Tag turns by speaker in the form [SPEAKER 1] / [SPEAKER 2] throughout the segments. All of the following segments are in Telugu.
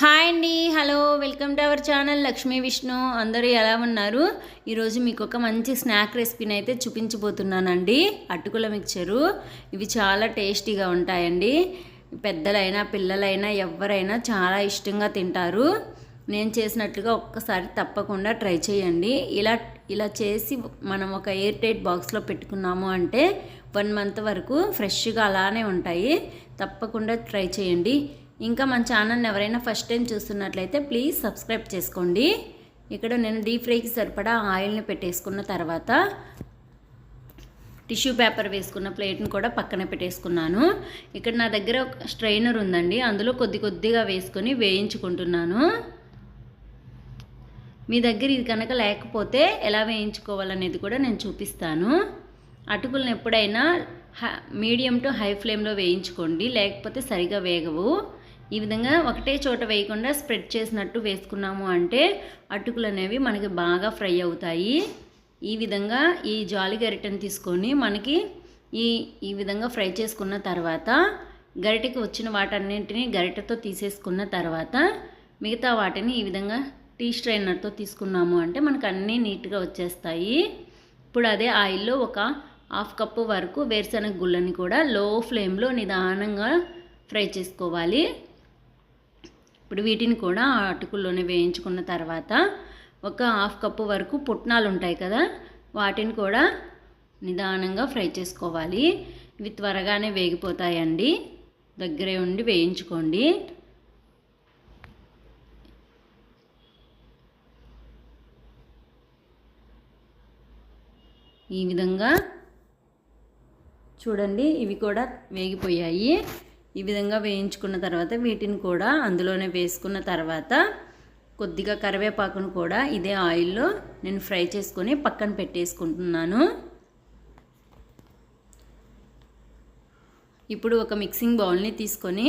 [SPEAKER 1] హాయ్ అండి hello welcome to our channel Lakshmi Vishnu. అందరూ ఎలా ఉన్నారు? ఈరోజు మీకు ఒక మంచి స్నాక్ రెసిపీని అయితే చూపించబోతున్నానండి. అటుకుల మిక్చరు. ఇవి చాలా టేస్టీగా ఉంటాయండి. పెద్దలైనా పిల్లలైనా ఎవరైనా చాలా ఇష్టంగా తింటారు. నేను చేసినట్లుగా ఒక్కసారి తప్పకుండా ట్రై చేయండి. ఇలా ఇలా చేసి మనం ఒక ఎయిర్ టైట్ బాక్స్లో పెట్టుకున్నాము అంటే వన్ మంత్ వరకు ఫ్రెష్గా అలానే ఉంటాయి. తప్పకుండా ట్రై చేయండి. ఇంకా మన ఛానల్ని ఎవరైనా ఫస్ట్ టైం చూస్తున్నట్లయితే ప్లీజ్ సబ్స్క్రైబ్ చేసుకోండి. ఇక్కడ నేను డీప్ ఫ్రైకి సరిపడా ఆయిల్ని పెట్టేసుకున్న తర్వాత టిష్యూ పేపర్ వేసుకున్న ప్లేట్ని కూడా పక్కన పెట్టేసుకున్నాను. ఇక్కడ నా దగ్గర ఒక స్ట్రైనర్ ఉందండి. అందులో కొద్ది కొద్దిగా వేసుకొని వేయించుకుంటున్నాను. మీ దగ్గర ఇది కనుక లేకపోతే ఎలా వేయించుకోవాలనేది కూడా నేను చూపిస్తాను. అటుకులను ఎప్పుడైనా మీడియం టు హై ఫ్లేమ్లో వేయించుకోండి. లేకపోతే సరిగా వేగవు. ఈ విధంగా ఒకటే చోట వేయకుండా స్ప్రెడ్ చేసినట్టు వేసుకున్నాము అంటే అటుకులు అనేవి మనకి బాగా ఫ్రై అవుతాయి. ఈ విధంగా ఈ జాలి గరిటెను తీసుకొని మనకి ఈ ఈ విధంగా ఫ్రై చేసుకున్న తర్వాత గరిటెకి వచ్చిన వాటన్నింటినీ గరిటెతో తీసేసుకున్న తర్వాత మిగతా వాటిని ఈ విధంగా టీ స్ట్రైనర్తో తీసుకున్నాము అంటే మనకు అన్నీ నీట్గా వచ్చేస్తాయి. ఇప్పుడు అదే ఆయిల్లో ఒక హాఫ్ కప్పు వరకు వేరుశనగ గుళ్ళని కూడా లో ఫ్లేమ్లో నిదానంగా ఫ్రై చేసుకోవాలి. ఇప్పుడు వీటిని కూడా అటుకుల్లోనే వేయించుకున్న తర్వాత ఒక హాఫ్ కప్పు వరకు పుట్నాలు ఉంటాయి కదా వాటిని కూడా నిదానంగా ఫ్రై చేసుకోవాలి. ఇవి త్వరగానే వేగిపోతాయండి. దగ్గరే ఉండి వేయించుకోండి. ఈ విధంగా చూడండి ఇవి కూడా వేగిపోయాయి. ఈ విధంగా వేయించుకున్న తర్వాత వీటిని కూడా అందులోనే వేసుకున్న తర్వాత కొద్దిగా కరివేపాకును కూడా ఇదే ఆయిల్లో నేను ఫ్రై చేసుకొని పక్కన పెట్టేసుకుంటున్నాను. ఇప్పుడు ఒక మిక్సింగ్ బౌల్ని తీసుకొని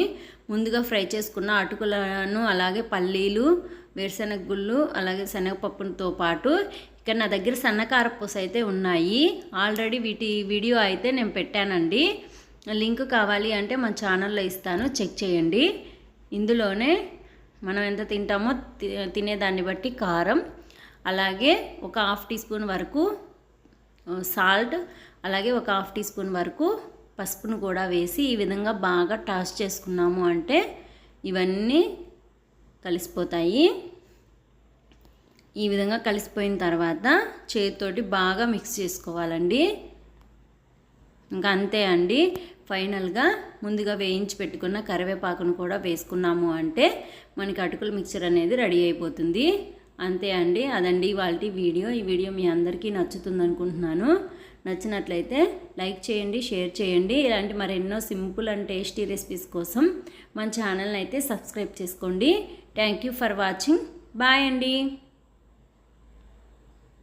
[SPEAKER 1] ముందుగా ఫ్రై చేసుకున్న అటుకులను అలాగే పల్లీలు వేరుశనగ గుళ్ళు అలాగే శనగపప్పుతో పాటు ఇక్కడ నా దగ్గర సన్నకారపూస అయితే ఉన్నాయి. ఆల్రెడీ వీటి వీడియో అయితే నేను పెట్టానండి. లింక్ కావాలి అంటే మన ఛానల్లో ఇస్తాను. చెక్ చేయండి. ఇందులోనే మనం ఎంత తింటామో తినేదాన్ని బట్టి కారం అలాగే ఒక హాఫ్ టీ స్పూన్ వరకు సాల్ట్ అలాగే ఒక హాఫ్ టీ స్పూన్ వరకు పసుపును కూడా వేసి ఈ విధంగా బాగా టాస్ చేసుకున్నాము అంటే ఇవన్నీ కలిసిపోతాయి. ఈ విధంగా కలిసిపోయిన తర్వాత చేతితోటి బాగా మిక్స్ చేసుకోవాలండి. ఇంకా అంతే అండి. ఫైనల్గా ముందుగా వేయించి పెట్టుకున్న కరివేపాకును కూడా వేసుకున్నాము అంటే మనకి అటుకుల మిక్చర్ అనేది రెడీ అయిపోతుంది. అంతే అండి. అదండి ఇవాళ వీడియో. ఈ వీడియో మీ అందరికీ నచ్చుతుంది అనుకుంటున్నాను నచ్చినట్లయితే లైక్ చేయండి షేర్ చేయండి. ఇలాంటి మరెన్నో సింపుల్ అండ్ టేస్టీ రెసిపీస్ కోసం మన ఛానల్ని అయితే సబ్స్క్రైబ్ చేసుకోండి. Thank you for watching. Bye అండి.